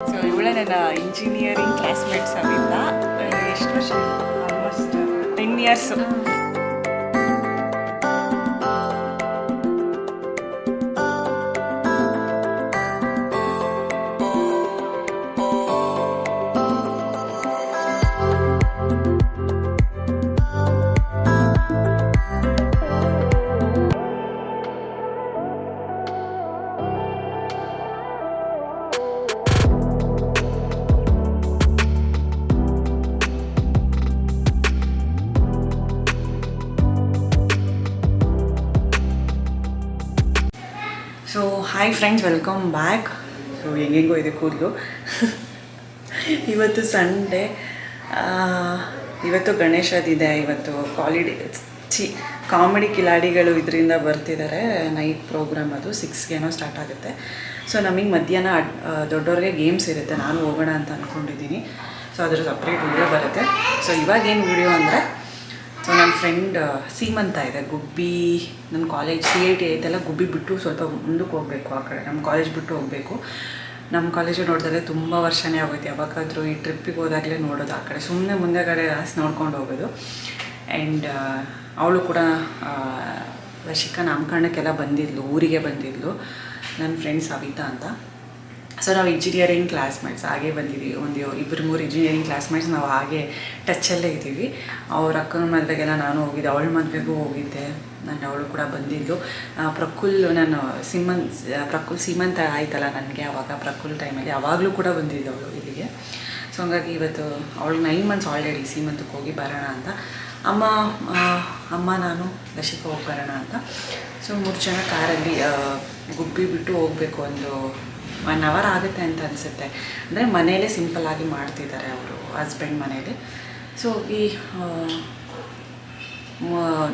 So ಇವಳೆ ನನ್ನ engineering classmates ಅವಿಂದ ಎಷ್ಟು ವರ್ಷ? Almost ten years hi friends welcome back so ಹೆಂಗೆಂಗೋ ಇದೆ ಕೂದಲು ಇವತ್ತು ಸಂಡೇ ಇವತ್ತು ಗಣೇಶದಿದೆ ಇವತ್ತು ಕಾಲಿಡಿ ಚಿ ಕಾಮಿಡಿ ಕಿಲಾಡಿಗಳು ಇದರಿಂದ ಬರ್ತಿದ್ದಾರೆ ನೈಟ್ ಪ್ರೋಗ್ರಾಮ್ ಅದು ಸಿಕ್ಸ್ಗೇನೋ ಸ್ಟಾರ್ಟ್ ಆಗುತ್ತೆ. ಸೊ ನಮಗೆ ಮಧ್ಯಾಹ್ನ ದೊಡ್ಡವ್ರಿಗೆ ಗೇಮ್ಸ್ ಇರುತ್ತೆ. ನಾನು ಹೋಗೋಣ ಅಂತ ಅಂದ್ಕೊಂಡಿದ್ದೀನಿ ಸೊ ಅದ್ರ ಸಪ್ರೇಟ್ ವಿಡಿಯೋ ಬರುತ್ತೆ. ಸೊ ಇವಾಗೇನು ವಿಡಿಯೋ ಅಂದರೆ ಸೊ ನನ್ನ ಫ್ರೆಂಡ್ ಸೀಮಂತ ಇದೆ. ಗುಬ್ಬಿ ನನ್ನ ಕಾಲೇಜ್ ಸಿ ಐ ಟಿ ಐತೆಲ್ಲ ಗುಬ್ಬಿ ಬಿಟ್ಟು ಸ್ವಲ್ಪ ಮುಂದಕ್ಕೆ ಹೋಗಬೇಕು ಆ ಕಡೆ. ನಮ್ಮ ಕಾಲೇಜ್ ಬಿಟ್ಟು ಹೋಗಬೇಕು. ನಮ್ಮ ಕಾಲೇಜು ನೋಡಿದ್ರೆ ತುಂಬ ವರ್ಷನೇ ಆಗೋಯ್ತು. ಯಾವಾಗಾದರೂ ಈ ಟ್ರಿಪ್ಪಿಗೆ ಹೋದಾಗಲೇ ನೋಡೋದು ಆ ಕಡೆ. ಸುಮ್ಮನೆ ಮುಂದೆಗಡೆ ರಾಸ್ ನೋಡ್ಕೊಂಡು ಹೋಗೋದು. ಆ್ಯಂಡ್ ಅವಳು ಕೂಡ ವರ್ಷಿಕ ನಾಮಕರಣಕ್ಕೆಲ್ಲ ಬಂದಿದ್ಲು, ಊರಿಗೆ ಬಂದಿದ್ಲು. ನನ್ನ ಫ್ರೆಂಡ್ ಸವಿತಾ ಅಂತ. ಸೊ ನಾವು ಇಂಜಿನಿಯರಿಂಗ್ ಕ್ಲಾಸ್ಮೇಟ್ಸ್ ಹಾಗೆ ಬಂದಿದ್ದೀವಿ ಒಂದು ಇಬ್ಬರು ಮೂರು ಇಂಜಿನಿಯರಿಂಗ್ ಕ್ಲಾಸ್ಮೇಟ್ಸ್ ನಾವು ಹಾಗೆ ಟಚ್ಚಲ್ಲೇ ಇದ್ದೀವಿ. ಅವ್ರ ಅಕ್ಕನ ಮದುವೆಗೆಲ್ಲ ನಾನು ಹೋಗಿದ್ದೆ. ಅವಳ ಮದುವೆಗೂ ಹೋಗಿದ್ದೆ. ನಾನು ಅವಳು ಕೂಡ ಬಂದಿದ್ದು. ಪ್ರಕುಲ್ ನಾನು ಸಿಮಂತ್ ಪ್ರಕುಲ್ ಸೀಮಂತ ಆಯ್ತಲ್ಲ ನನಗೆ ಆವಾಗ ಪ್ರಕುಲ್ ಟೈಮಲ್ಲಿ ಅವಾಗಲೂ ಕೂಡ ಬಂದಿದ್ದು ಅವಳು ಇಲ್ಲಿಗೆ. ಸೊ ಹಂಗಾಗಿ ಇವತ್ತು ಅವಳು ನೈನ್ ಮಂತ್ಸ್ ಆಲ್ರೆಡಿ ಸೀಮಂತಕ್ಕೆ ಹೋಗಿ ಬರೋಣ ಅಂತ. ಅಮ್ಮ ಅಮ್ಮ, ನಾನು ದಶಕ ಹೋಗಿ ಬರೋಣ ಅಂತ. ಸೊ ಮೂರು ಜನ ಕಾರಲ್ಲಿ ಗುಬ್ಬಿ ಬಿಟ್ಟು ಹೋಗಬೇಕು ಒಂದು ಒನ್ ಅವರ್ ಆಗುತ್ತೆ ಅಂತ ಅನಿಸುತ್ತೆ. ಅಂದರೆ ಮನೇಲೇ ಸಿಂಪಲ್ಲಾಗಿ ಮಾಡ್ತಿದ್ದಾರೆ ಅವರು ಹಸ್ಬೆಂಡ್ ಮನೇಲಿ ಸೊ ಈ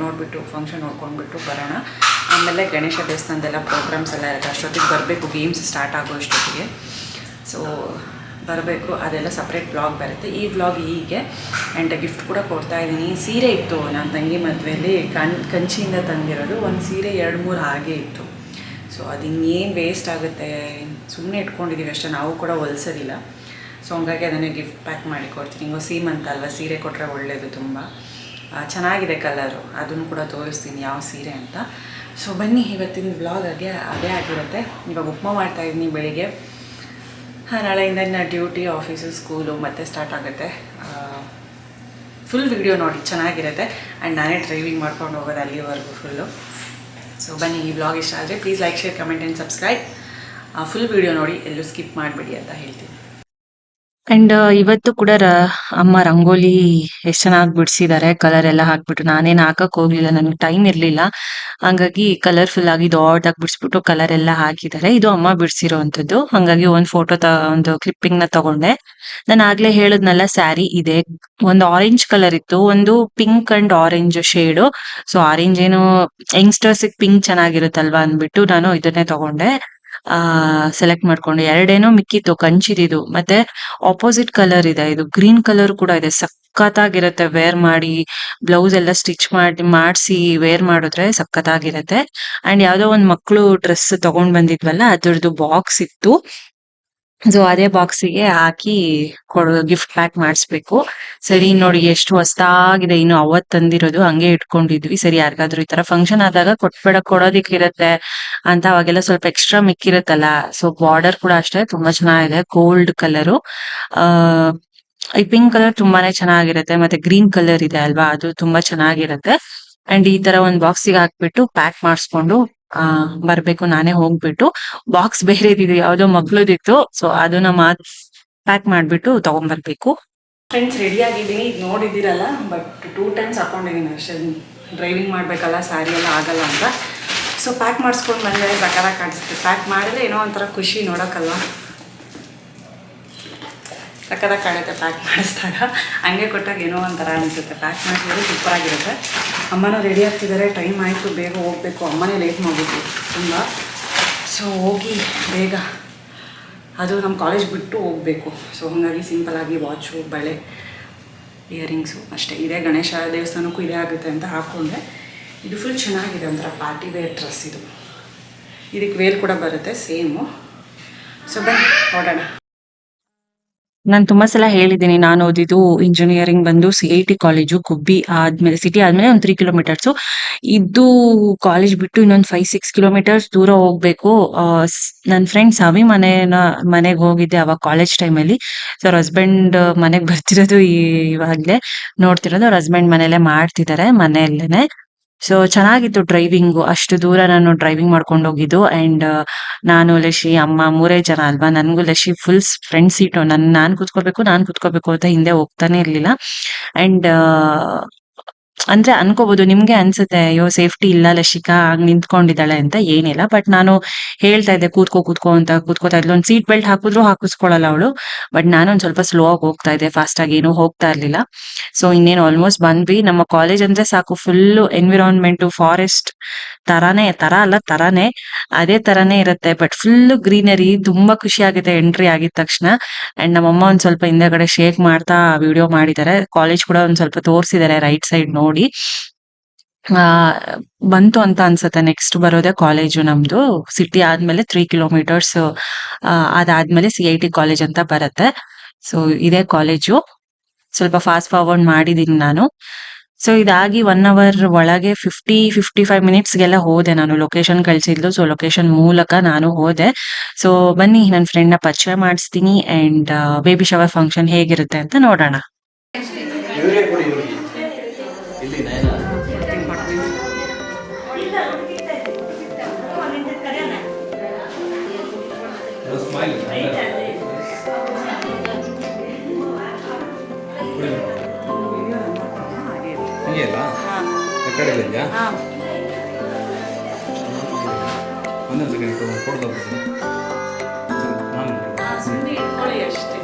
ನೋಡಿಬಿಟ್ಟು ಫಂಕ್ಷನ್ ನೋಡ್ಕೊಂಡ್ಬಿಟ್ಟು ಬರೋಣ. ಆಮೇಲೆ ಗಣೇಶ ದೇವಸ್ಥಾನದೆಲ್ಲ ಪ್ರೋಗ್ರಾಮ್ಸ್ ಎಲ್ಲ ಇರುತ್ತೆ. ಅಷ್ಟೊತ್ತಿಗೆ ಬರಬೇಕು ಗೇಮ್ಸ್ ಸ್ಟಾರ್ಟ್ ಆಗೋ ಅಷ್ಟೊತ್ತಿಗೆ. ಸೊ ಬರಬೇಕು, ಅದೆಲ್ಲ ಸಪ್ರೇಟ್ ಬ್ಲಾಗ್ ಬರುತ್ತೆ. ಈ ಬ್ಲಾಗ್ ಹೀಗೆ ಆ್ಯಂಡ್ ಗಿಫ್ಟ್ ಕೂಡ ಕೊಡ್ತಾ ಇದ್ದೀನಿ. ಸೀರೆ ಇತ್ತು ನನ್ನ ತಂಗಿ ಮದುವೆಯಲ್ಲಿ, ಕಣ್, ಕಂಚಿಯಿಂದ ತಂದಿರೋದು. ಒಂದು ಸೀರೆ ಎರಡು ಮೂರು ಹಾಗೆ ಇತ್ತು. ಸೊ ಅದು ಇನ್ನೇನು ವೇಸ್ಟ್ ಆಗುತ್ತೆ ಸುಮ್ಮನೆ ಇಟ್ಕೊಂಡಿದ್ದೀವಿ ಅಷ್ಟೇ, ನಾವು ಕೂಡ ಹೊಲ್ಸೋದಿಲ್ಲ. ಸೊ ಹಂಗಾಗಿ ಅದನ್ನೇ ಗಿಫ್ಟ್ ಪ್ಯಾಕ್ ಮಾಡಿ ಕೊಡ್ತೀನಿ. ಹಿಂಗೋ ಅಂತ ಅಲ್ವಾ, ಸೀರೆ ಕೊಟ್ಟರೆ ಒಳ್ಳೆಯದು ತುಂಬ. ಚೆನ್ನಾಗಿದೆ ಕಲರು ಅದನ್ನು ಕೂಡ ತೋರಿಸ್ತೀನಿ, ಯಾವ ಸೀರೆ ಅಂತ. ಸೊ ಬನ್ನಿ, ಇವತ್ತಿನ ಬ್ಲಾಗ್ ಅದೇ ಅದೇ ಆಗಿರುತ್ತೆ. ಇವಾಗ ಉಪ್ಮಾ ಮಾಡ್ತಾ ಇದ್ದೀನಿ ಬೆಳಿಗ್ಗೆ. ಹಾಂ, ನಾಳೆಯಿಂದ ನನ್ನ ಡ್ಯೂಟಿ ಆಫೀಸು ಸ್ಕೂಲು ಮತ್ತೆ ಸ್ಟಾರ್ಟ್ ಆಗುತ್ತೆ. ಫುಲ್ ವಿಡಿಯೋ ನೋಡಿ, ಚೆನ್ನಾಗಿರುತ್ತೆ. ಆ್ಯಂಡ್ ನಾನೇ ಡ್ರೈವಿಂಗ್ ಮಾಡ್ಕೊಂಡು ಹೋಗೋದು ಅಲ್ಲಿವರೆಗೂ ಫುಲ್ಲು ಸೊ ಬನ್ನಿ ಈ ಬ್ಲಾಗ್ ಇಷ್ಟ ಆದರೆ please like share comment and subscribe full video ನೋಡಿ, ಎಲ್ಲೂ ಸ್ಕಿಪ್ ಮಾಡಬೇಡಿ ಅಂತ ಹೇಳ್ತೀನಿ. ಅಂಡ್ ಇವತ್ತು ಕೂಡ ಅಮ್ಮ ರಂಗೋಲಿ ಎಷ್ಟ್ ಚೆನ್ನಾಗಿ ಬಿಡಿಸಿದ್ದಾರೆ ಕಲರ್ ಎಲ್ಲ ಹಾಕ್ಬಿಟ್ಟು ನಾನೇನ್ ಹಾಕಕ್ ಹೋಗ್ಲಿಲ್ಲ, ನನ್ಗೆ ಟೈಮ್ ಇರ್ಲಿಲ್ಲ. ಹಂಗಾಗಿ ಕಲರ್ಫುಲ್ ಆಗಿ ದೊಡ್ಡದಾಗಿ ಬಿಡಿಸ್ಬಿಟ್ಟು ಕಲರ್ ಎಲ್ಲ ಹಾಕಿದ್ದಾರೆ ಇದು ಅಮ್ಮ ಬಿಡಿಸಿರೋವಂಥದ್ದು ಹಂಗಾಗಿ ಒಂದ್ ಫೋಟೋ ತ, ಒಂದು ಕ್ಲಿಪ್ಪಿಂಗ್ನ ತಗೊಂಡೆ. ನಾನು ಆಗ್ಲೇ ಹೇಳದ್ನಲ್ಲ ಸ್ಯಾರಿ ಇದೆ. ಒಂದು ಆರೆಂಜ್ ಕಲರ್ ಇತ್ತು. ಒಂದು pink and orange shade so orange ಏನು ಯಂಗ್ಸ್ಟರ್ಸ್ ಪಿಂಕ್ ಚೆನ್ನಾಗಿರುತ್ತಲ್ವಾ ಅಂದ್ಬಿಟ್ಟು ನಾನು ಇದನ್ನೇ ತಗೊಂಡೆ. ಆ ಸೆಲೆಕ್ಟ್ ಮಾಡ್ಕೊಂಡು ಎರಡೇನೋ ಮಿಕ್ಕಿತ್ತು, ಕಂಚಿದಿದು. ಮತ್ತೆ ಆಪೋಸಿಟ್ ಕಲರ್ ಇದೆ, ಇದು ಗ್ರೀನ್ ಕಲರ್ ಕೂಡ ಇದೆ. ಸಖತ್ತಾಗಿರುತ್ತೆ ವೇರ್ ಮಾಡಿ ಬ್ಲೌಸ್ ಎಲ್ಲ ಸ್ಟಿಚ್ ಮಾಡಿ, ಮಾಡಿಸಿ ವೇರ್ ಮಾಡಿದ್ರೆ ಸಖತ್ತಾಗಿರುತ್ತೆ. ಅಂಡ್ ಯಾವ್ದೋ ಒಂದ್ ಮಕ್ಳು ಡ್ರೆಸ್ ತಗೊಂಡ್ ಬಂದಿದ್ವಲ್ಲ, ಅದ್ರದ್ದು ಬಾಕ್ಸ್ ಇತ್ತು. ಸೊ ಅದೇ ಬಾಕ್ಸಿಗೆ ಹಾಕಿ ಕೊಡೋ ಗಿಫ್ಟ್ ಪ್ಯಾಕ್ ಮಾಡಿಸ್ಬೇಕು. ಸರಿ, ನೋಡಿ, ಎಷ್ಟು ಹೊಸ್ತಾಗಿದೆ ಇನ್ನು ಅವತ್ ತಂದಿರೋದು ಹಂಗೆ ಇಟ್ಕೊಂಡಿದ್ವಿ. ಸರಿ, ಯಾರಿಗಾದ್ರೂ ಈ ತರ ಫಂಕ್ಷನ್ ಆದಾಗ ಕೊಟ್ಬೇಡ, ಕೊಡೋದಿಕ್ಕಿರತ್ತೆ ಅಂತ ಅವಾಗೆಲ್ಲ ಸ್ವಲ್ಪ ಎಕ್ಸ್ಟ್ರಾ ಮಿಕ್ಕಿರತ್ತಲ್ಲ. ಸೊ ಬಾರ್ಡರ್ ಕೂಡ ಅಷ್ಟೇ, ತುಂಬಾ ಚೆನ್ನಾಗಿದೆ ಗೋಲ್ಡ್ ಕಲರು ಆ, ಈ ಪಿಂಕ್ ಕಲರ್ ತುಂಬಾನೇ ಚೆನ್ನಾಗಿರುತ್ತೆ. ಮತ್ತೆ ಗ್ರೀನ್ ಕಲರ್ ಇದೆ ಅಲ್ವಾ? ಅದು ತುಂಬಾ ಚೆನ್ನಾಗಿರುತ್ತೆ. ಅಂಡ್ ಈ ತರ ಒಂದ್ ಬಾಕ್ಸಿಗೆ ಹಾಕ್ಬಿಟ್ಟು ಪ್ಯಾಕ್ ಮಾಡಿಸ್ಕೊಂಡು ಆ, ಬರ್ಬೇಕು, ನಾನೇ ಹೋಗ್ಬಿಟ್ಟು ಬಾಕ್ಸ್ ಬೇರೆದಿದೆ, ಯಾವ್ದೋ ಮಗ್ಳದಿತ್ತು ಸೊ ಅದನ್ನ ಮಾತ್ ಪ್ಯಾಕ್ ಮಾಡ್ಬಿಟ್ಟು ತಗೊಂಡ್ಬರ್ಬೇಕು ಫ್ರೆಂಡ್ಸ್ ರೆಡಿ ಆಗಿದ್ದೀನಿ, ಈಗ ನೋಡಿದ್ದೀರಲ್ಲ ಬಟ್ ಟೂ ಟೈಮ್ಸ್ ಹಾಕೊಂಡಿದ್ದೀನಿ ಅಷ್ಟೇ. ಡ್ರೈವಿಂಗ್ ಮಾಡಬೇಕಲ್ಲ ಸ್ಯಾರಿ ಎಲ್ಲ ಆಗಲ್ಲ ಅಂತ. ಸೊ ಪ್ಯಾಕ್ ಮಾಡಿಸ್ಕೊಂಡು ಬಂದರೆ ಪ್ರಕಾರ ಕಾಣಿಸುತ್ತೆ. ಪ್ಯಾಕ್ ಮಾಡಿದ್ರೆ ಏನೋ ಒಂಥರ ಖುಷಿ ನೋಡೋಕ್ಕಲ್ವ ಸಕ್ಕದಾಗ ಕಾಣುತ್ತೆ ಪ್ಯಾಕ್ ಮಾಡಿಸ್ದಾಗ. ಹಂಗೆ ಕೊಟ್ಟಾಗ ಏನೋ ಒಂಥರ ಅನಿಸುತ್ತೆ. ಪ್ಯಾಕ್ ಮಾಡಿಸಿದ್ರೆ ಸೂಪರ್ ಆಗಿರುತ್ತೆ. ಅಮ್ಮನೂ ರೆಡಿ ಆಗ್ತಿದ್ದಾರೆ ಟೈಮ್ ಆಯಿತು, ಬೇಗ ಹೋಗಬೇಕು. ಅಮ್ಮನೇ ಲೇಟ್ ಮಾಡಿಬಿಟ್ಟು ತುಂಬ. ಸೊ ಹೋಗಿ, ಬೇಗ. ಅದು ನಮ್ಮ ಕಾಲೇಜ್ ಬಿಟ್ಟು ಹೋಗಬೇಕು. ಸೊ ಹಾಗಾಗಿ ಸಿಂಪಲಾಗಿ ವಾಚು ಬಳೆ ಇಯರಿಂಗ್ಸು ಅಷ್ಟೇ. ಇದೇ ಗಣೇಶ ದೇವಸ್ಥಾನಕ್ಕೂ ಇದೇ ಆಗುತ್ತೆ ಅಂತ ಹಾಕ್ಕೊಂಡೆ ಇದು ಫುಲ್ ಚೆನ್ನಾಗಿದೆ ಒಂಥರ ಪಾರ್ಟಿ ವೇರ್ ಡ್ರೆಸ್ ಇದು. ಇದಕ್ಕೆ ವೇಲ್ ಕೂಡ ಬರುತ್ತೆ ಸೇಮು ಸೊ ಬನ್ನಿ, ನೋಡೋಣ. ನಾನು ತುಂಬಾ ಸಲ ಹೇಳಿದ್ದೀನಿ, ನಾನು ಓದಿದ್ದು ಇಂಜಿನಿಯರಿಂಗ್ ಬಂದು ಸಿ ಐ ಟಿ ಕಾಲೇಜು ಕುಬ್ಬಿ ಆದ್ಮೇಲೆ ಸಿಟಿ ಆದ್ಮೇಲೆ ಒಂದು ತ್ರೀ ಕಿಲೋಮೀಟರ್ಸು ಇದು ಕಾಲೇಜ್ ಬಿಟ್ಟು ಇನ್ನೊಂದು ಫೈವ್ ಸಿಕ್ಸ್ ಕಿಲೋಮೀಟರ್ಸ್ ದೂರ ಹೋಗ್ಬೇಕು. ನನ್ನ ಫ್ರೆಂಡ್ಸ್ ಸವಿ ಮನೆನ, ಮನೆಗೆ ಹೋಗಿದ್ದೆ ಅವಾಗ ಕಾಲೇಜ್ ಟೈಮಲ್ಲಿ ಸೊ ಅವ್ರ ಹಸ್ಬೆಂಡ್ ಮನೆಗೆ ಬರ್ತಿರೋದು ಇವಾಗ್ಲೇ ನೋಡ್ತಿರೋದು. ಅವ್ರ ಹಸ್ಬೆಂಡ್ ಮನೇಲೆ ಮಾಡ್ತಿದ್ದಾರೆ ಮನೆಯಲ್ಲೇನೆ. ಸೊ ಚೆನ್ನಾಗಿತ್ತು ಡ್ರೈವಿಂಗು ಅಷ್ಟು ದೂರ ನಾನು ಡ್ರೈವಿಂಗ್ ಮಾಡ್ಕೊಂಡು ಹೋಗಿದ್ದು. ಅಂಡ್ ನಾನು ಲಶಿ, ಅಮ್ಮ ಮೂರೇ ಜನ ಅಲ್ವಾ? ನನಗೂ ಲಶಿ ಫುಲ್ ಫ್ರೆಂಡ್ ಸೀಟು ನನ್, ನಾನು ಕೂತ್ಕೋಬೇಕು ನಾನು ಕೂತ್ಕೋಬೇಕು ಅಂತ ಹಿಂದೆ ಹೋಗ್ತಾನೆ ಇರ್ಲಿಲ್ಲ. ಅಂಡ್ ಅಂದ್ರೆ ಅನ್ಕೋಬಹುದು ನಿಮ್ಗೆ ಅನ್ಸುತ್ತೆ, ಅಯ್ಯೋ ಸೇಫ್ಟಿ ಇಲ್ಲ ಲಶಿಕಾ ಆಗ ನಿಂತ್ಕೊಂಡಿದ್ದಾಳೆ ಅಂತ ಏನಿಲ್ಲ. ಬಟ್ ನಾನು ಹೇಳ್ತಾ ಇದ್ದೆ, ಕೂತ್ಕೋ ಕೂತ್ಕೋ ಅಂತ ಕೂತ್ಕೋತಾ ಇದ್ಲು. ಒಂದು ಸೀಟ್ ಬೆಲ್ಟ್ ಹಾಕಿದ್ರು ಹಾಕಿಸ್ಕೊಳ್ಳಲ್ಲ ಅವಳು. ಬಟ್ ನಾನು ಒಂದ್ ಸ್ವಲ್ಪ ಸ್ಲೋ ಆಗಿ ಹೋಗ್ತಾ ಇದ್ದೆ ಫಾಸ್ಟ್ ಆಗಿ ಏನು ಹೋಗ್ತಾ ಇರ್ಲಿಲ್ಲ. ಸೊ ಇನ್ನೇನು ಆಲ್ಮೋಸ್ಟ್ ಬಂದ್ವಿ. ನಮ್ಮ ಕಾಲೇಜ್ ಅಂದ್ರೆ ಸಾಕು ಫುಲ್ ಎನ್ವಿರಾನ್ಮೆಂಟ್ ಫಾರೆಸ್ಟ್ ತರಾನೇ, ತರ ಅಲ್ಲ, ತರಾನೇ, ಅದೇ ತರಾನೇ ಇರುತ್ತೆ. ಬಟ್ ಫುಲ್ ಗ್ರೀನರಿ ತುಂಬಾ ಖುಷಿ ಆಗಿದೆ ಎಂಟ್ರಿ ಆಗಿದ ತಕ್ಷಣ. ಅಂಡ್ ನಮ್ಮಮ್ಮ ಒಂದ್ ಸ್ವಲ್ಪ ಹಿಂದೆಗಡೆ ಶೇಕ್ ಮಾಡ್ತಾ ವಿಡಿಯೋ ಮಾಡಿದ್ದಾರೆ. ಕಾಲೇಜ್ ಕೂಡ ಒಂದ್ ಸ್ವಲ್ಪ ತೋರಿಸಿದ್ದಾರೆ ರೈಟ್ ಸೈಡ್ ನೋಡಿ. ಆ, ಬಂತು ಅಂತ ಅನ್ಸುತ್ತೆ ನೆಕ್ಸ್ಟ್ ಬರೋದೇ ಕಾಲೇಜು ನಮ್ದು. ಸಿಟಿ ಆದ್ಮೇಲೆ ತ್ರೀ ಕಿಲೋಮೀಟರ್ಸ್ ಅದಾದ್ಮೇಲೆ ಸಿ ಐ ಟಿ ಕಾಲೇಜ್ ಅಂತ ಬರುತ್ತೆ. ಸೊ ಇದೇ ಕಾಲೇಜು ಸ್ವಲ್ಪ ಫಾಸ್ಟ್ ಫಾರ್ವರ್ಡ್ ಮಾಡಿದೀನಿ ನಾನು. ಸೊ ಇದಾಗಿ ಒನ್ ಅವರ್ ಒಳಗೆ ಫಿಫ್ಟಿ ಫಿಫ್ಟಿ ಫೈವ್ ಮಿನಿಟ್ಸ್ಗೆಲ್ಲ ಹೋದೆ ನಾನು. ಲೊಕೇಶನ್ ಕಳ್ಸಿದ್ಲು ಸೊ ಲೊಕೇಶನ್ ಮೂಲಕ ನಾನು ಹೋದೆ. ಸೊ ಬನ್ನಿ ನನ್ನ ಫ್ರೆಂಡ್ನ ಪರಿಚಯ ಮಾಡಿಸ್ತೀನಿ ಅಂಡ್ ಬೇಬಿ ಶವರ್ ಫಂಕ್ಷನ್ ಹೇಗಿರುತ್ತೆ ಅಂತ ನೋಡೋಣ. ಇಲ್ಲಿ ನಯನ. ಸ್ಮೈಲ್ ಹೀಗೆ ಅಲ್ಲ? ಕಡೆ ಇದೆಯಾ? ಒಂದೊಂದು ಸೆಕೆಂಡ್ ಕೊಡ್ತಾ ನಾನು ಹ್ಞೂ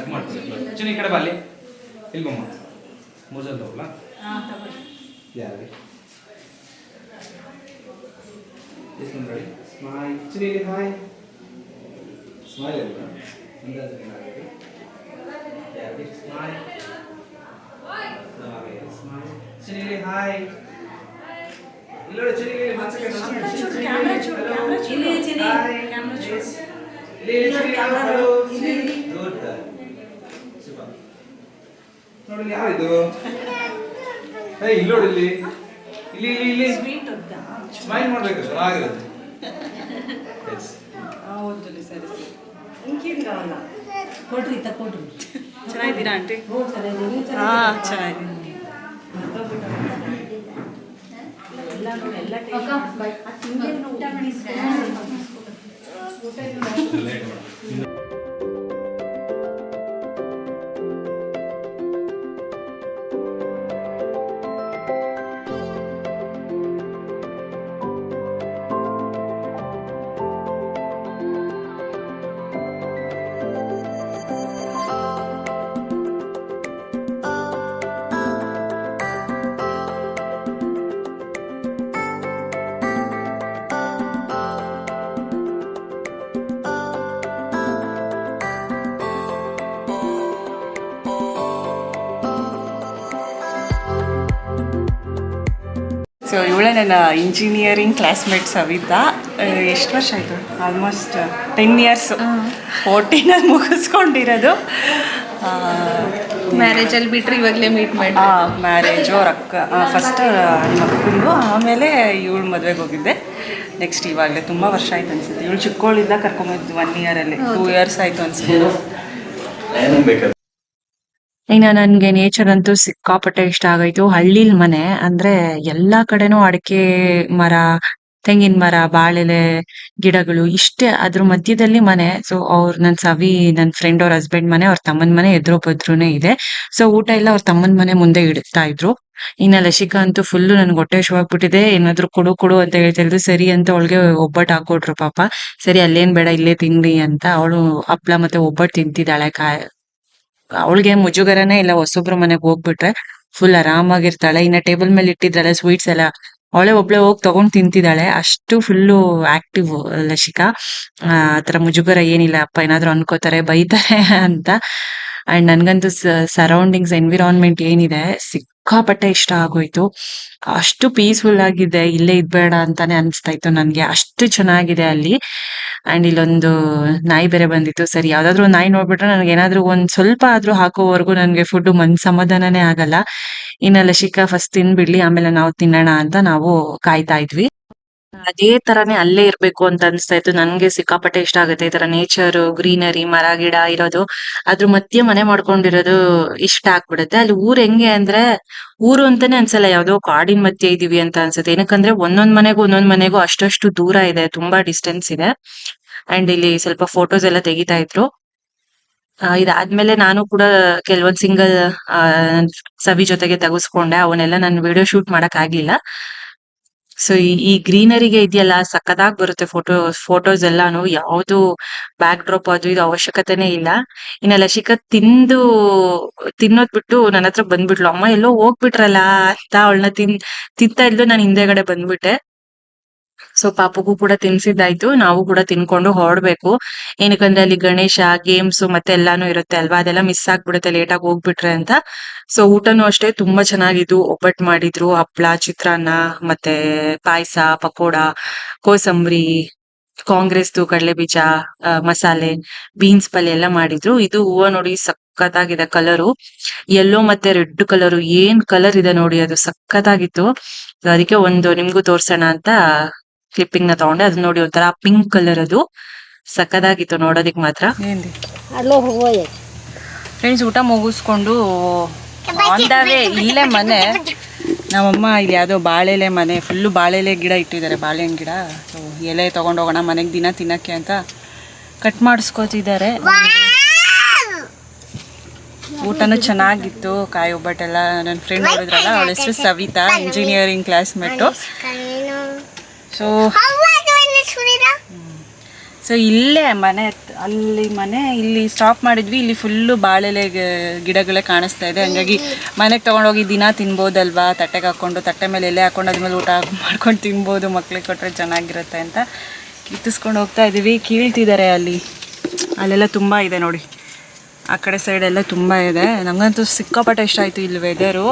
ಹಿಂಗೆ ಅರ್ಥ ಮಾಡ್ಕೊಳ್ಳಿ ಚಿನ್ನ ಈ ಕಡೆ ಬಾ ಅಲ್ಲಿ. ಇಲ್ಲಿ ಬಮ್ಮ ಮೂಜಲ್ ಹೋಗ್ಲಾ? ಯಾರು ನೋಡಿ ಸ್ಮೈಲ್ ಚಿನಿ ಹಾಯ್ ಸ್ಮೈಲ್ ಅಲ್ವಾ ಒಂದೇ ಸೆಕೆಂಡ್ ಆಗುತ್ತೆ ಯಾರು ಸ್ಮೈಲ್ ಸ್ಮೈಲ್ ಚಿನಿ ಹಾಯ್ ಇಲ್ಲ ನೋಡಿ ಚಿನಿ ಒಂದು ಸೆಕೆಂಡ್ ಕ್ಯಾಮ್ರಾ ಚೂಡು, ಕ್ಯಾಮ್ರಾ ಚೂಡು. ಇಲ್ಲಿ ಚಿನಿ, ಕ್ಯಾಮ್ರಾ ಚೂಡು. ನೋಡಿ ಯಾರಿದು? ಏ ಇಲ್ಲಿ ನೋಡಿ ಇಲ್ಲಿ. ಇಲ್ಲಿ ಇಲ್ಲಿ ಇಲ್ಲಿ. ಸ್ವೀಟ್ ಅಂತ ಸ್ಮೈಲ್ ಮಾಡಬೇಕು ಚೆನ್ನಾಗಿರುತ್ತೆ. ಎಸ್ ಹೌದು ಸರಿ ಇಂಕಿಂದ ಅವನ್ನ ಕೊಡ್ರಿ ಇತ್ತ ಕೊಡ್ರಿ. ಚೆನ್ನಾಗಿದ್ದೀರಾ ಆಂಟಿ? ಹಾಂ ಚೆನ್ನಾಗಿದ್ದೀನಿ ಎಲ್ಲ ನೋಡಿ ಎಲ್ಲ ಅಕ್ಕ ಊಟ ಮಾಡಿ ಊಟ ಸೊ ಇವಳೆ ನನ್ನ ಇಂಜಿನಿಯರಿಂಗ್ ಕ್ಲಾಸ್ಮೇಟ್ ಸವಿತಾ ಎಷ್ಟು ವರ್ಷ ಆಯಿತು? ಆಲ್ಮೋಸ್ಟ್ ಟೆನ್ ಇಯರ್ಸ್ ಫೋರ್ಟೀನಲ್ಲಿ ಮುಗಿಸ್ಕೊಂಡಿರೋದು. ಮ್ಯಾರೇಜಲ್ಲಿ ಬಿಟ್ಟರೆ ಇವಾಗಲೇ ಮೀಟ್ ಮಾಡಿ. ಮ್ಯಾರೇಜು ಅವ್ರ ಅಕ್ಕ ಫಸ್ಟ್ ಮಕ್ಕಳು ಆಮೇಲೆ ಇವಳು ಮದುವೆಗೆ ಹೋಗಿದ್ದೆ. ನೆಕ್ಸ್ಟ್ ಇವಾಗಲೇ ತುಂಬ ವರ್ಷ ಆಯ್ತು ಅನ್ಸುತ್ತೆ. ಇವಳು ಚಿಕ್ಕವಳಿಂದ ಕರ್ಕೊಂಬಿದ್ದು ಒನ್ ಇಯರಲ್ಲಿ ಟೂ ಇಯರ್ಸ್ ಆಯಿತು ಅನ್ಸುತ್ತೆ. ಇನ್ನು ನನ್ಗೆ ನೇಚರ್ ಅಂತೂ ಸಿಕ್ಕಾಪಟ್ಟೆ ಇಷ್ಟ ಆಗೋಯ್ತು. ಹಳ್ಳಿಲ್ ಮನೆ ಅಂದ್ರೆ ಎಲ್ಲಾ ಕಡೆನೂ ಅಡಿಕೆ ಮರ, ತೆಂಗಿನ ಮರ, ಬಾಳೆಲೆ ಗಿಡಗಳು ಇಷ್ಟೇ. ಅದ್ರ ಮಧ್ಯದಲ್ಲಿ ಮನೆ. ಸೊ ಅವ್ರ ನನ್ ಸವಿ, ನನ್ ಫ್ರೆಂಡ್ ಅವ್ರ ಹಸ್ಬೆಂಡ್ ಮನೆ, ಅವ್ರ ತಮ್ಮನ್ ಮನೆ ಎದುರು ಬದ್ರುನೇ ಇದೆ. ಸೊ ಊಟ ಎಲ್ಲ ಅವ್ರ ತಮ್ಮನ್ ಮನೆ ಮುಂದೆ ಇಡ್ತಾ ಇದ್ರು. ಇನ್ನ ಲಸಿಕಾ ಅಂತೂ ಫುಲ್ ನನ್ಗೆ ಹೊಟ್ಟೆ ಹಶ್ವಾಗ್ಬಿಟ್ಟಿದೆ ಏನಾದ್ರು ಕೊಡು ಕೊಡು ಅಂತ ಹೇಳ್ತಿದ್ರು ಸರಿ ಅಂತ ಅವಳಿಗೆ ಒಬ್ಬಟ್ಟು ಹಾಕೊಟ್ರು ಪಾಪ. ಸರಿ, ಅಲ್ಲೇನ್ ಬೇಡ, ಇಲ್ಲೇ ತಿನ್ಲಿ ಅಂತ. ಅವಳು ಹಪ್ಳ ಮತ್ತೆ ಒಬ್ಬಟ್ಟು ತಿಂತಿದ್ದಾಳೆ ಕಾಯ್ ಅವಳಿಗೆ ಮುಜುಗರನೇ ಇಲ್ಲ, ಹೊಸೊಬ್ರು ಮನೆಗ್ ಹೋಗ್ಬಿಟ್ರೆ ಫುಲ್ ಆರಾಮಾಗಿರ್ತಾಳೆ. ಇನ್ನ ಟೇಬಲ್ ಮೇಲೆ ಇಟ್ಟಿದ್ದಾಳೆ ಸ್ವೀಟ್ಸ್ ಎಲ್ಲ, ಅವಳೆ ಒಬ್ಳೆ ಹೋಗಿ ತಗೊಂಡ್ ತಿಂತಿದ್ದಾಳೆ. ಅಷ್ಟು ಫುಲ್ಲು ಆಕ್ಟಿವ್ ಲಶಿಕಾ ಆ ತರ ಮುಜುಗರ ಏನಿಲ್ಲ. ಅಪ್ಪ ಏನಾದ್ರು ಅನ್ಕೋತಾರೆ, ಬೈತಾರೆ ಅಂತ. ಅಂಡ್ ನನ್ಗಂತೂ ಸರೌಂಡಿಂಗ್ಸ್ ಎನ್ವಿರಾನ್ಮೆಂಟ್ ಏನಿದೆ, ಸಿಕ್ಕಾಪಟ್ಟೆ ಇಷ್ಟ ಆಗೋಯ್ತು. ಅಷ್ಟು ಪೀಸ್ಫುಲ್ ಆಗಿದೆ, ಇಲ್ಲೇ ಇದ್ಬೇಡ ಅಂತಾನೆ ಅನ್ಸ್ತಾ ಇತ್ತು ನನ್ಗೆ. ಅಷ್ಟು ಚೆನ್ನಾಗಿದೆ ಅಲ್ಲಿ. ಅಂಡ್ ಇಲ್ಲೊಂದು ನಾಯಿ ಬೇರೆ ಬಂದಿತ್ತು. ಸರಿ, ಯಾವ್ದಾದ್ರು ನಾಯಿ ನೋಡ್ಬಿಟ್ರೆ ನನಗೆ ಏನಾದ್ರು ಒಂದ್ ಸ್ವಲ್ಪ ಆದ್ರೂ ಹಾಕೋವರೆಗೂ ನನ್ಗೆ ಫುಡ್ ಮನ್ ಸಮಾಧಾನನೇ ಆಗಲ್ಲ. ಇನ್ನ ಲಸಿಕಾ ಫಸ್ಟ್ ತಿನ್ಬಿಡ್ಲಿ, ಆಮೇಲೆ ನಾವು ತಿನ್ನೋಣ ಅಂತ ನಾವು ಕಾಯ್ತಾ ಇದ್ವಿ. ಅದೇ ತರಾನೇ ಅಲ್ಲೇ ಇರ್ಬೇಕು ಅಂತ ಅನ್ಸ್ತಾ ಇತ್ತು. ನನ್ಗೆ ಸಿಕ್ಕಾಪಟ್ಟೆ ಇಷ್ಟ ಆಗುತ್ತೆ ಈ ತರ ನೇಚರ್ ಗ್ರೀನರಿ ಮರ, ಗಿಡ ಇರೋದು. ಅದ್ರ ಮಧ್ಯೆ ಮನೆ ಮಾಡ್ಕೊಂಡಿರೋದು ಇಷ್ಟ ಆಗ್ಬಿಡುತ್ತೆ. ಅಲ್ಲಿ ಊರ್ ಹೆಂಗೆ ಅಂದ್ರೆ ಊರು ಅಂತಾನೆ ಅನ್ಸಲ್ಲ. ಯಾವ್ದೋ ಕಾಡಿನ ಮಧ್ಯೆ ಇದೀವಿ ಅಂತ ಅನ್ಸುತ್ತೆ. ಏನಕ್ಕಂದ್ರೆ ಒಂದೊಂದ್ ಮನೆಗೂ ಒಂದೊಂದ್ ಮನೆಗೂ ಅಷ್ಟಷ್ಟು ದೂರ ಇದೆ. ತುಂಬಾ ಡಿಸ್ಟೆನ್ಸ್ ಇದೆ. ಅಂಡ್ ಇಲ್ಲಿ ಸ್ವಲ್ಪ ಫೋಟೋಸ್ ಎಲ್ಲ ತೆಗಿತಾ ಇದ್ರು. ಇದಾದ್ಮೇಲೆ ನಾನು ಕೂಡ ಕೆಲವೊಂದ್ ಸಿಂಗಲ್ ಸವಿ ಜೊತೆಗೆ ತೆಗೆಸ್ಕೊಂಡೆ. ಅವನ್ನೆಲ್ಲ ನಾನು ವಿಡಿಯೋ ಶೂಟ್ ಮಾಡಕ್ ಆಗ್ಲಿಲ್ಲ. ಸೊ ಈ ಗ್ರೀನರಿಗೆ ಇದೆಯಲ್ಲ ಸಕ್ಕದಾಗ್ ಬರುತ್ತೆ ಫೋಟೋ, ಫೋಟೋಸ್ ಎಲ್ಲಾನು. ಯಾವ್ದು ಬ್ಯಾಕ್ ಡ್ರಾಪ್ ಅದು ಇದು ಅವಶ್ಯಕತೆನೇ ಇಲ್ಲ. ಇನ್ನ ಲಸಿಕಾ ತಿಂದು, ತಿನ್ನೋದ್ ಬಿಟ್ಟು ನನ್ನ ಹತ್ರ ಬಂದ್ಬಿಟ್ಲು. ಅಮ್ಮ ಎಲ್ಲೋ ಹೋಗ್ಬಿಟ್ರಲ್ಲ ಅಂತ ಅವಳನ್ನ ತಿನ್, ತಿಂತಾ ಇದ್ಲು, ನಾನು ಹಿಂದೆಗಡೆ ಬಂದ್ಬಿಟ್ಟೆ. ಸೊ ಪಾಪಗೂ ಕೂಡ ತಿನ್ಸಿದ್ದಾಯ್ತು. ನಾವು ಕೂಡ ತಿನ್ಕೊಂಡು ಹೊರಡ್ಬೇಕು. ಏನಕ್ಕಂದ್ರೆ ಅಲ್ಲಿ ಗಣೇಶ ಗೇಮ್ಸ್ ಮತ್ತೆ ಎಲ್ಲಾನು ಇರುತ್ತೆ ಅಲ್ವಾ? ಅದೆಲ್ಲ ಮಿಸ್ ಆಗ್ಬಿಡುತ್ತೆ ಲೇಟ್ ಆಗಿ ಹೋಗ್ಬಿಟ್ರೆ ಅಂತ. ಸೊ ಊಟನೂ ಅಷ್ಟೇ ತುಂಬಾ ಚೆನ್ನಾಗಿದ್ದು. ಒಬ್ಬಟ್ಟು ಮಾಡಿದ್ರು, ಹಪ್ಳ, ಚಿತ್ರಾನ್ನ, ಮತ್ತೆ ಪಾಯಸ, ಪಕೋಡ, ಕೋಸಂಬರಿ, ಕಾಂಗ್ರೆಸ್ದು ಕಡಲೆ ಬೀಜ ಮಸಾಲೆ ಬೀನ್ಸ್ ಪಲ್ಯ ಎಲ್ಲ ಮಾಡಿದ್ರು. ಇದು ಹೂವ ನೋಡಿ ಸಖತ್ತಾಗಿದೆ ಕಲರು ಎಲ್ಲೋ ಮತ್ತೆ ರೆಡ್ ಕಲರು ಏನ್ ಕಲರ್ ಇದೆ ನೋಡಿ, ಅದು ಸಖತ್ತಾಗಿತ್ತು. ಅದಕ್ಕೆ ಒಂದು ನಿಮ್ಗೂ ತೋರ್ಸೋಣ ಅಂತ ಕ್ಲಿಪ್ಪಿಂಗ್ನ ತಗೊಂಡೆ. ಅದು ನೋಡಿ ಒಂಥರ ಪಿಂಕ್ ಕಲರ್ ಅದು. ಸಕ್ಕದಾಗಿತ್ತು ನೋಡೋದಿಕ್ ಮಾತ್ರ. ಫ್ರೆಂಡ್ಸ್ ಊಟ ಮುಗಿಸ್ಕೊಂಡು ಆನ್ ದ ವೇ ಇಲ್ಲೇ ಮನೆ. ನಮ್ಮಮ್ಮ ಇದು ಯಾವುದೋ ಬಾಳೆಲೆ ಮನೆ. ಫುಲ್ಲು ಬಾಳೆಲೆ ಗಿಡ ಇಟ್ಟಿದ್ದಾರೆ ಬಾಳೆಹಣ್ಣು ಗಿಡ. ಸೊ ಎಲೆ ತೊಗೊಂಡೋಗೋಣ ಮನೆಗೆ ದಿನ ತಿನ್ನಕ್ಕೆ ಅಂತ ಕಟ್ ಮಾಡಿಸ್ಕೋತಿದ್ದಾರೆ. ಊಟನೂ ಚೆನ್ನಾಗಿತ್ತು. ಕಾಯಿ ಒಬ್ಬಟ್ಟೆಲ್ಲ ನನ್ನ ಫ್ರೆಂಡ್ ಹೇಳಿದ್ರಲ್ಲ ಅವಳ ಹೆಸರು Savita engineering classmate so so ಇಲ್ಲೇ ಮನೆ ಅಲ್ಲಿ ಮನೆ, ಇಲ್ಲಿ ಸ್ಟಾಪ್ ಮಾಡಿದ್ವಿ. ಇಲ್ಲಿ ಫುಲ್ಲು ಬಾಳೆಲೆ ಗಿಡಗಳೇ ಕಾಣಿಸ್ತಾ ಇದೆ. ಹಂಗಾಗಿ ಮನೆಗೆ ತೊಗೊಂಡೋಗಿ ದಿನ ತಿನ್ಬೋದಲ್ವಾ? ತಟ್ಟೆಗೆ ಹಾಕ್ಕೊಂಡು ತಟ್ಟೆ ಮೇಲೆ ಎಲೆ ಹಾಕೊಂಡು, ಅದ್ಮೇಲೆ ಊಟ ಮಾಡ್ಕೊಂಡು ತಿನ್ಬೋದು. ಮಕ್ಳಿಗೆ ಕೊಟ್ಟರೆ ಚೆನ್ನಾಗಿರುತ್ತೆ ಅಂತ ಕಿತ್ತಿಸ್ಕೊಂಡು ಹೋಗ್ತಾ ಇದ್ದೀವಿ ಕೀಳ್ತಿದ್ದಾರೆ ಅಲ್ಲಿ. ಅಲ್ಲೆಲ್ಲ ತುಂಬ ಇದೆ ನೋಡಿ. ಆ ಕಡೆ ಸೈಡೆಲ್ಲ ತುಂಬ ಇದೆ. ನನಗಂತೂ ಸಿಕ್ಕಾಪಟ್ಟೆ ಇಷ್ಟ ಆಯಿತು ಇಲ್ಲಿ ವೆದರು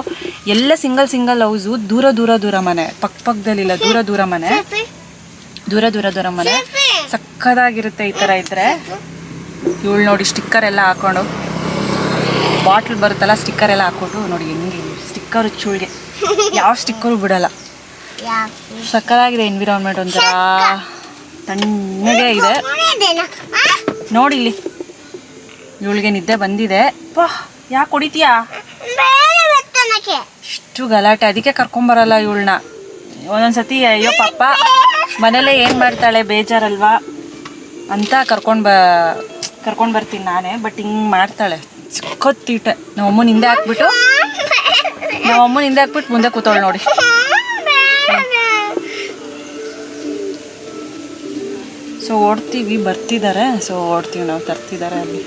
ಎಲ್ಲ ಸಿಂಗಲ್ ಸಿಂಗಲ್ ಹೌಸು ದೂರ ದೂರ ದೂರ ಮನೆ. ಪಕ್ಕ ಪಕ್ಕದಲ್ಲಿಲ್ಲ ದೂರ ದೂರ ಮನೆ. ದೂರ ದೂರ ದೂರ ಮನೆ. ಸಕ್ಕದಾಗಿರುತ್ತೆ ಈ ಥರ ಇದ್ರೆ. ಇವಳು ನೋಡಿ ಸ್ಟಿಕ್ಕರ್ ಎಲ್ಲ ಹಾಕೊಂಡು. ಬಾಟ್ಲ್ ಬರುತ್ತಲ್ಲ ಸ್ಟಿಕ್ಕರ್ ಎಲ್ಲ ಹಾಕೊಂಡು ನೋಡಿ ಹೆಂಗೆ ಸ್ಟಿಕ್ಕರ್ ಚೂಳಿಗೆ. ಯಾವ ಸ್ಟಿಕ್ಕರು ಬಿಡಲ್ಲ. ಸಕ್ಕದಾಗಿದೆ ಎನ್ವಿರಾನ್ಮೆಂಟ್ ಒಂಥರ. ತಣ್ಣಗೆ ಇದೆ. ನೋಡಿ ಇಲ್ಲಿ. ಇವಳಿಗೆ ನಿದ್ದೆ ಬಂದಿದೆ. ಯಾಕೆ ಹೊಡಿತೀಯಾ? ಇಷ್ಟು ಗಲಾಟೆ. ಅದಕ್ಕೆ ಕರ್ಕೊಂಬರಲ್ಲ ಇವಳನ್ನ. ಒಂದೊಂದ್ಸತಿ, ಅಯ್ಯೋ ಪಾಪ. ಮನೇಲೆ ಏನು ಮಾಡ್ತಾಳೆ ಬೇಜಾರಲ್ವಾ? ಅಂತ ಕರ್ಕೊಂಡು ಬ, ಕರ್ಕೊಂಡು ಬರ್ತೀನಿ ನಾನೇ ಬಟ್ ಹಿಂಗೆ ಮಾಡ್ತಾಳೆ. ಚಿಕ್ಕೊತ್ತೀಟೆ ನಮ್ಮ ಅಮ್ಮನ ಹಿಂದೆ ಹಾಕ್ಬಿಟ್ಟು, ನಮ್ಮ ಅಮ್ಮನ ಹಿಂದೆ ಹಾಕ್ಬಿಟ್ಟು ಮುಂದೆ ಕೂತವಳು ನೋಡಿ. ಸೊ ಓಡ್ತೀವಿ ಬರ್ತಿದ್ದಾರೆ ಸೊ ಓಡ್ತೀವಿ, ನಾವು ತರ್ತಿದ್ದಾರೆ ಅಲ್ಲಿ.